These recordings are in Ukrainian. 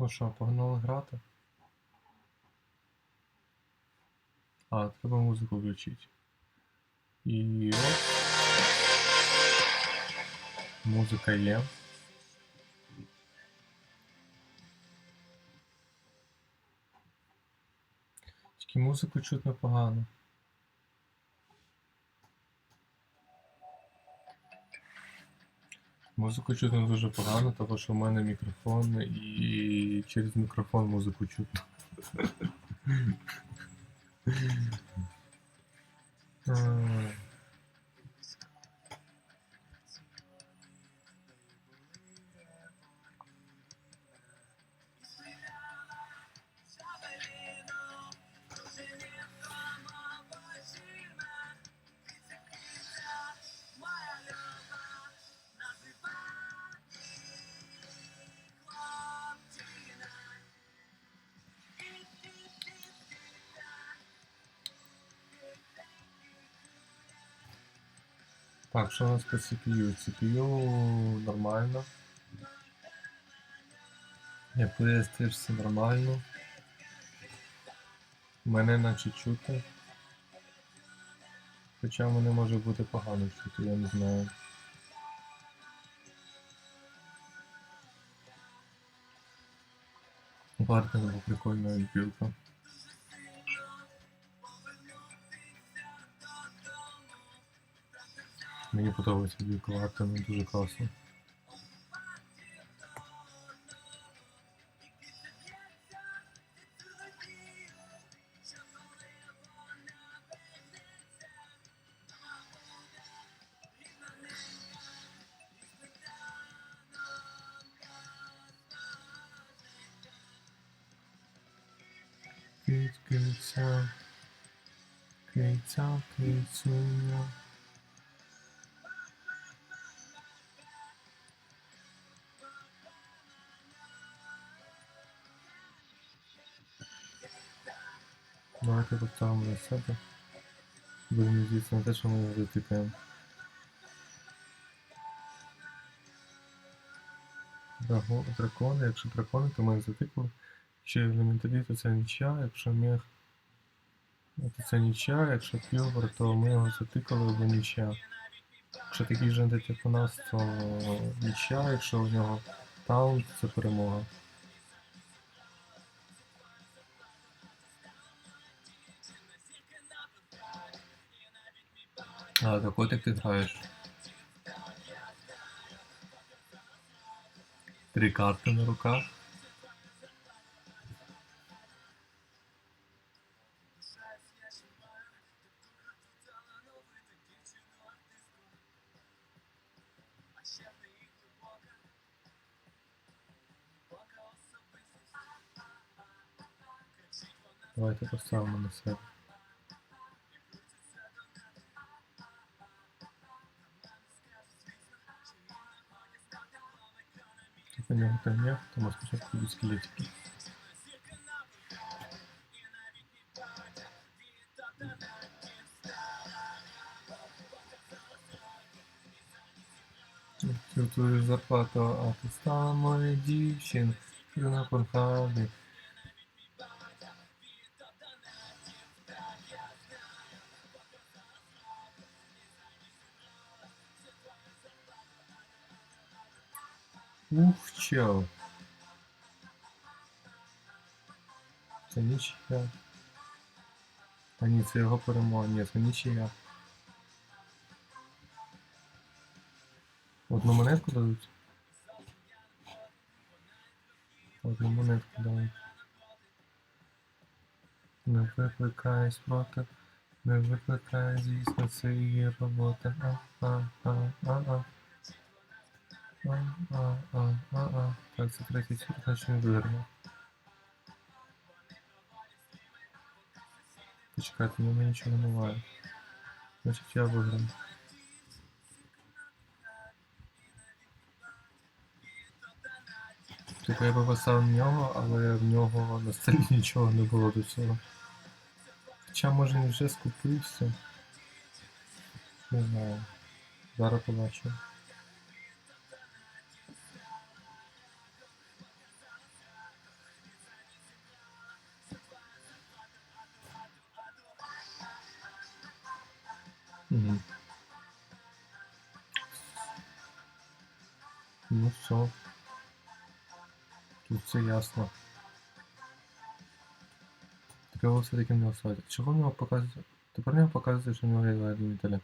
Ну що, погнали грати? А, треба музику включити. І от. Музика є. Тільки музику чутно погано. Музику чутно дуже погано, тому що в мене мікрофон і через мікрофон музику чутно. Ай. Так, що у нас по CPU? CPU нормально. FPS теж все нормально. Мене наче чути. Хоча мене може бути погано чути, я не знаю. Варта була прикольна відбілка. Мені подобається відбілка варта, вона дуже класно. Киця, киця, кицюня. Давайте поставимо на себе. Будемо звісно на те, що ми затикаємо. Дракони, якщо дракони, то ми їх. Якщо елементарі, то це нічия, якщо мех, то це нічия, якщо пілвер, то ми його затикали до нічия. Якщо такий же як у нас, то нічия, якщо у нього таунт, це перемога. А, так от як ти граєш. Три карти на руках. Давайте поставимо на себе. Типа нього там є, тому спочатку будуть скелетики. Цю твою зарплату, а ти стала моя дівчина, ти на порхабі. Ух, чел. Це нічия. А ні, це його перемога. Ні, це нічия. Одну монетку дадуть? Одну монетку дають. Не викликає спротив. Не викликає, звісно, це її робота. А, а, а, а, а. А, а, а, а, а. Так, це третій світ, значить не виграв. Почекайте, в мене нічого немає. Значить я виграв. Типу я би поставив в нього, але в нього на столі нічого не було до цього. Хоча може він вже скупився. Не знаю. Зараз побачимо. ясно. Треба все-таки не голосувати. Чого в нього показує? Тепер в нього показує, що в нього є два адмінітеля.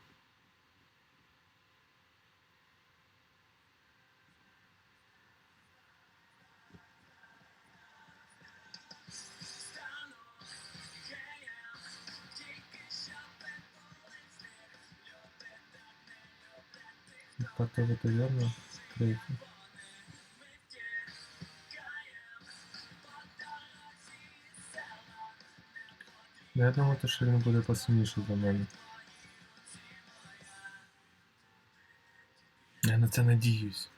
Так, тебе то вірно. Я думаю, то, що він буде посильніший за мене. Я на це надіюсь.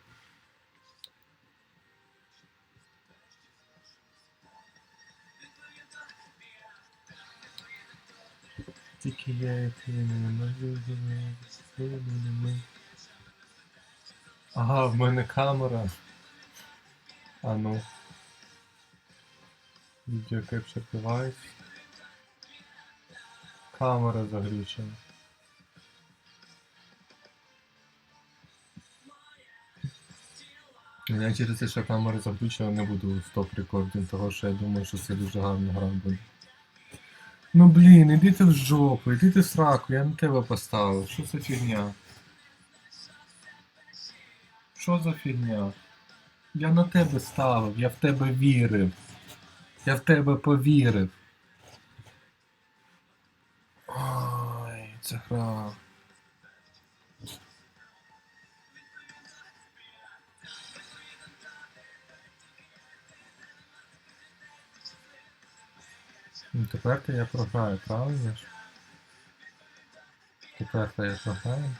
Тільки я і не можу ми. Ага, в мене камера. А ну. Video capture device. Камера заглючена. Я через те, що камера заглючена, не буду стоп рекординг, того що я думаю, що це дуже гарна гра буде. Ну блін, іди ти в жопу, іди ти в сраку, я на тебе поставив. Що за фігня? Що за фігня? Я на тебе ставив, я в тебе вірив. Я в тебе повірив. Це гра. Ну тепер то я програю, правильно? Тепер то я програю.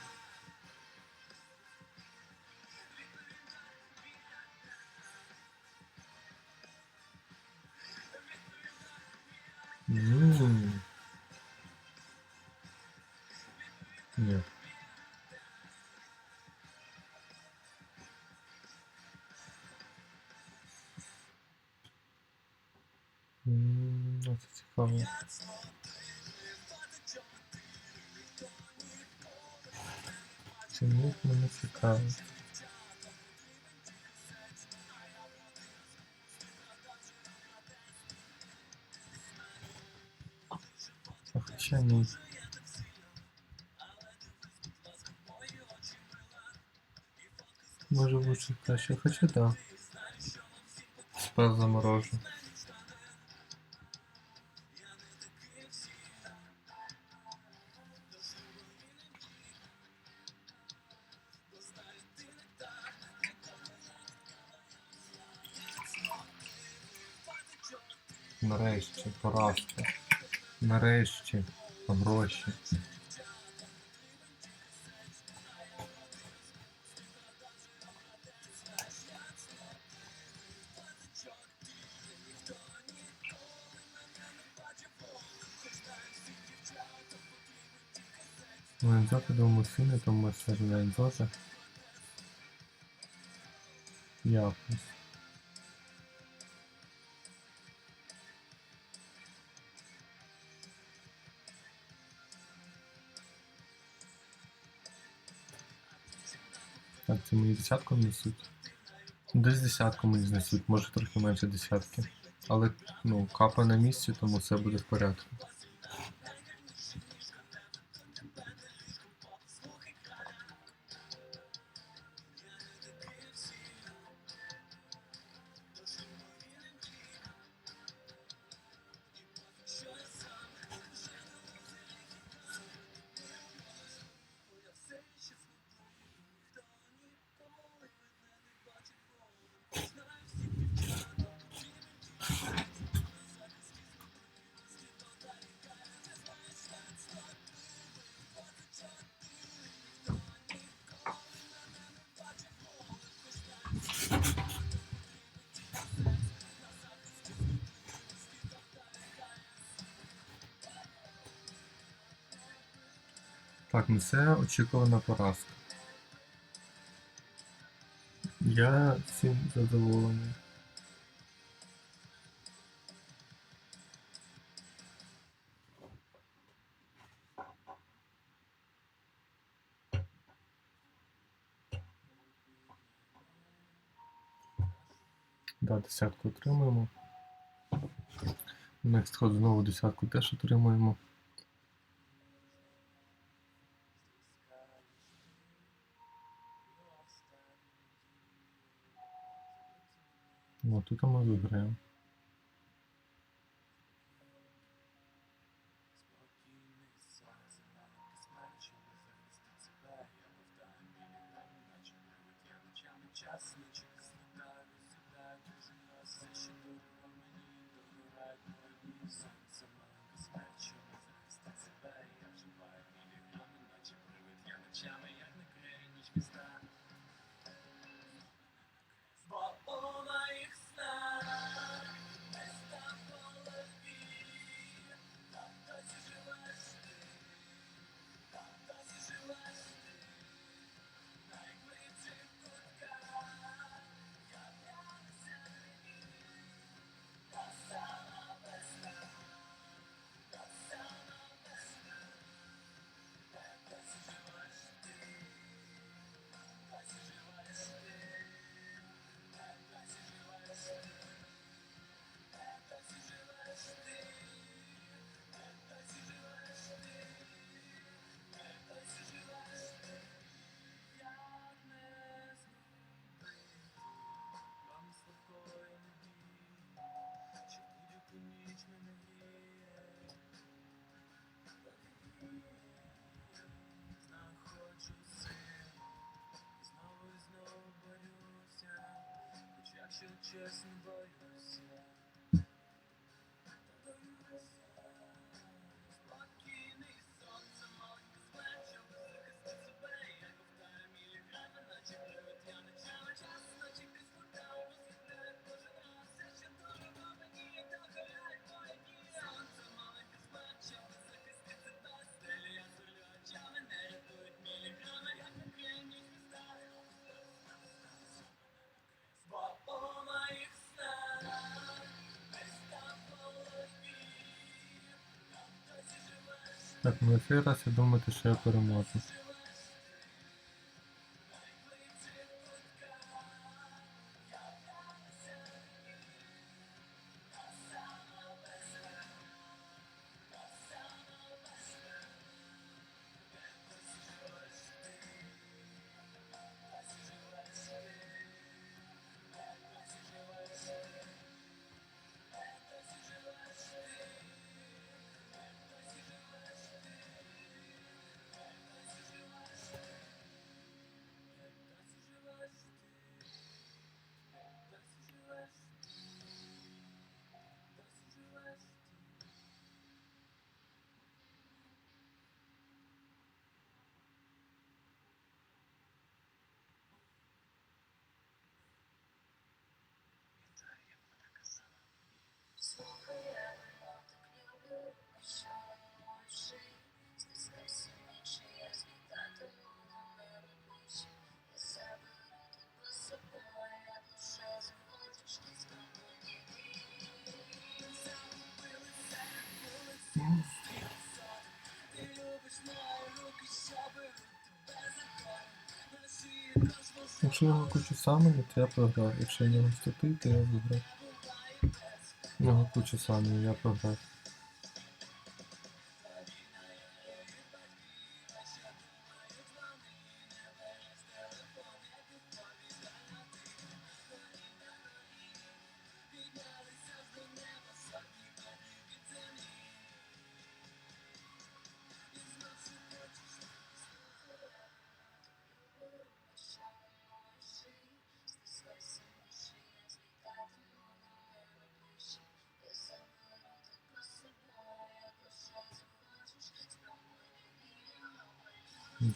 Чому мене цікаво? А хоча ні. Може лучше краще, хоча да. Спел заморожу. Нарешті, поразка. Нарешті, гроші. Ланзота до мусини, тому це ж. Якось. Мені десятку несуть. Ну, Десь десятку мені знесуть, може трохи менше десятки. Але ну, капа на місці, тому все буде в порядку. Так, ну це очікувана поразка. Я цим задоволений. Да, десятку отримуємо. Next ход знову десятку теж отримуємо. Ну, тут ми виграємо. Yes, bro. так, ну, ми ще раз і думати, що я переможу. Якщо я викручу саме, то я програв. Якщо я не гостотий, то я виграв. Його кучу саме, я програв.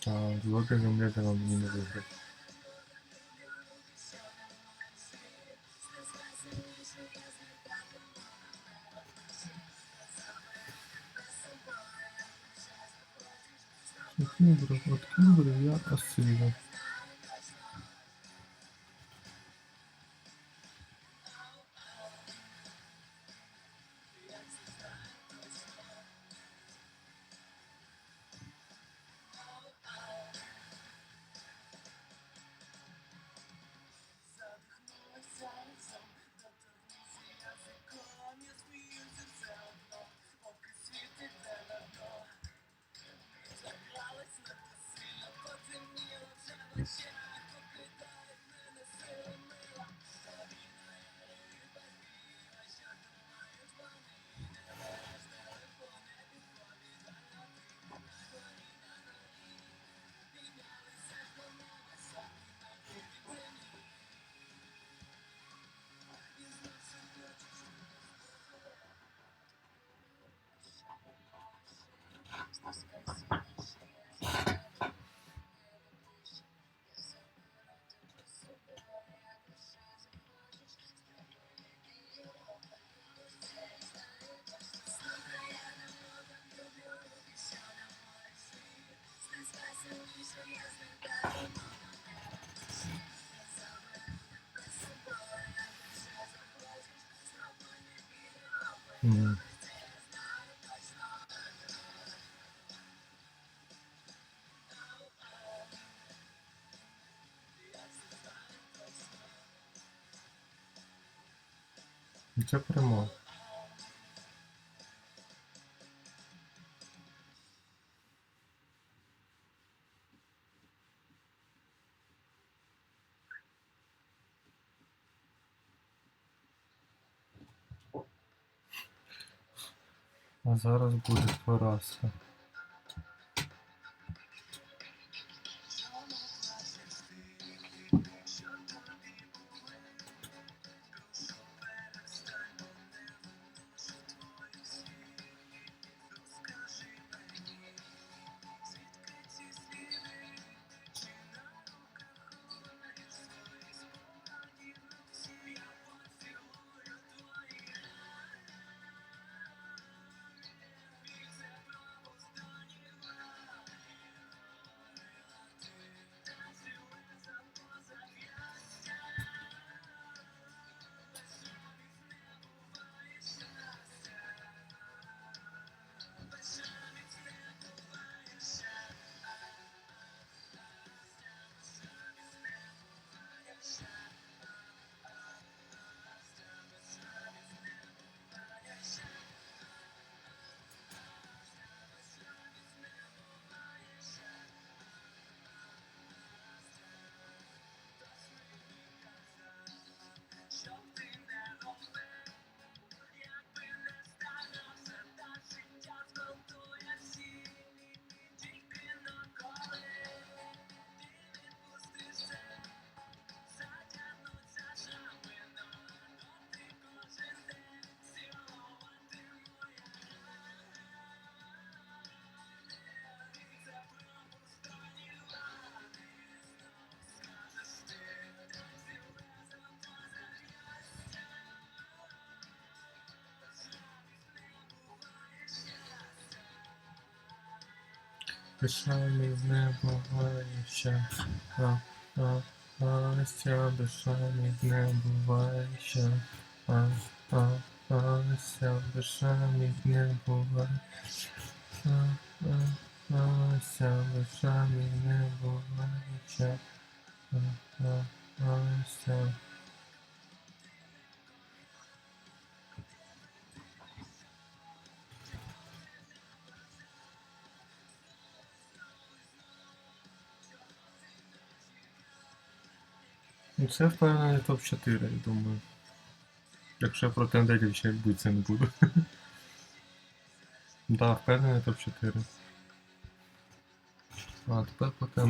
da luego que el nombre de la М. Це прямо. А зараз буде поразка. Дишами в небо ще, а, а, а, ся, дишами в небо а, а, а, ся, дишами в небо а, а, а, ся, дишами в небо а, а, а, Ну, Це впевнений топ-4, я думаю. Якщо я проти андетів ще це не буду. Да, впевнений топ-4. А, тепер проти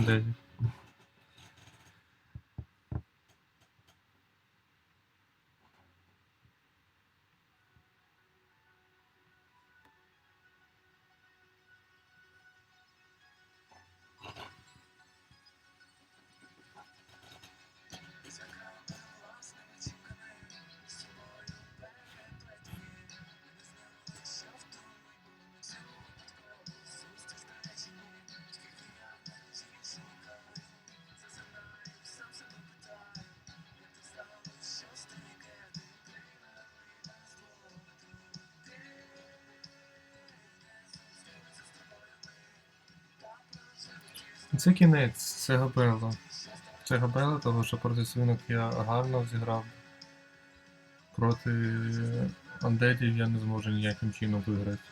Це кінець, це Габелла. Це Габелла, тому що проти свинок я гарно зіграв. Проти андетів я не зможу ніяким чином виграти.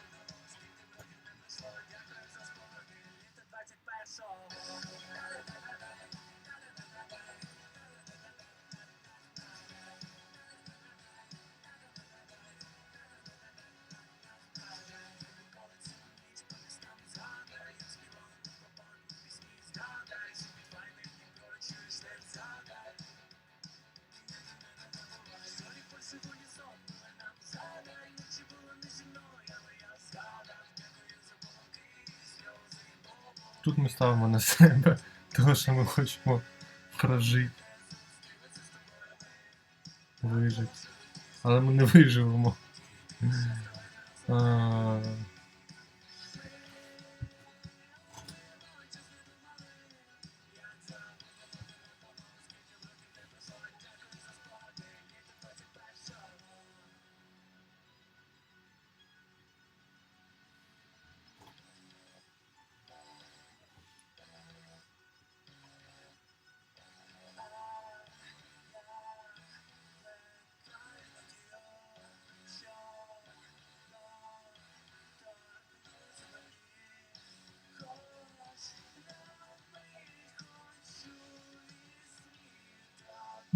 Тут ми ставимо на себе, того, що ми хочемо прожити. Вижити. Але ми не виживемо.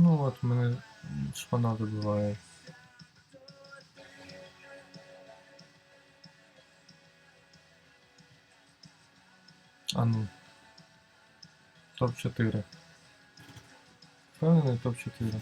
Ну от мене шпана добиває. А ну. Топ-4. Впевнений топ-4.